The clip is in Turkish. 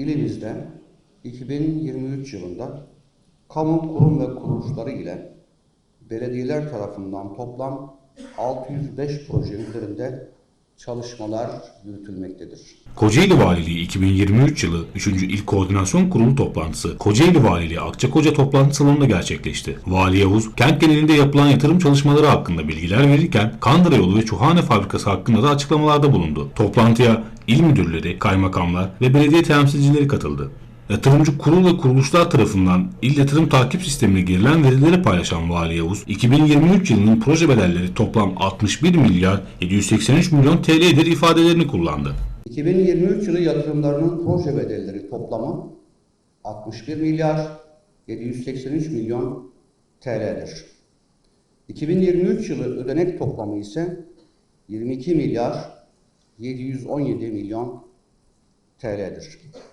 ilimizde 2023 yılında kamu kurum ve kuruluşları ile belediyeler tarafından toplam 605 proje üzerinde çalışmalar yürütülmektedir. Kocaeli Valiliği 2023 yılı 3. İl Koordinasyon Kurulu toplantısı Kocaeli Valiliği Akçakoca toplantı salonunda gerçekleşti. Vali Yavuz, kent genelinde yapılan yatırım çalışmaları hakkında bilgiler verirken Kandıra Yolu ve Çuhane Fabrikası hakkında da açıklamalarda bulundu. Toplantıya il müdürleri, kaymakamlar ve belediye temsilcileri katıldı. Yatırımcı kurul ve kuruluşlar tarafından il yatırım takip sistemine girilen verileri paylaşan Vali Yavuz, 2023 yılının proje bedelleri toplam 61 milyar 783 milyon TL'dir ifadelerini kullandı. 2023 yılı yatırımlarının proje bedelleri toplamı 61 milyar 783 milyon TL'dir. 2023 yılı ödenek toplamı ise 22 milyar 717 milyon TL'dir.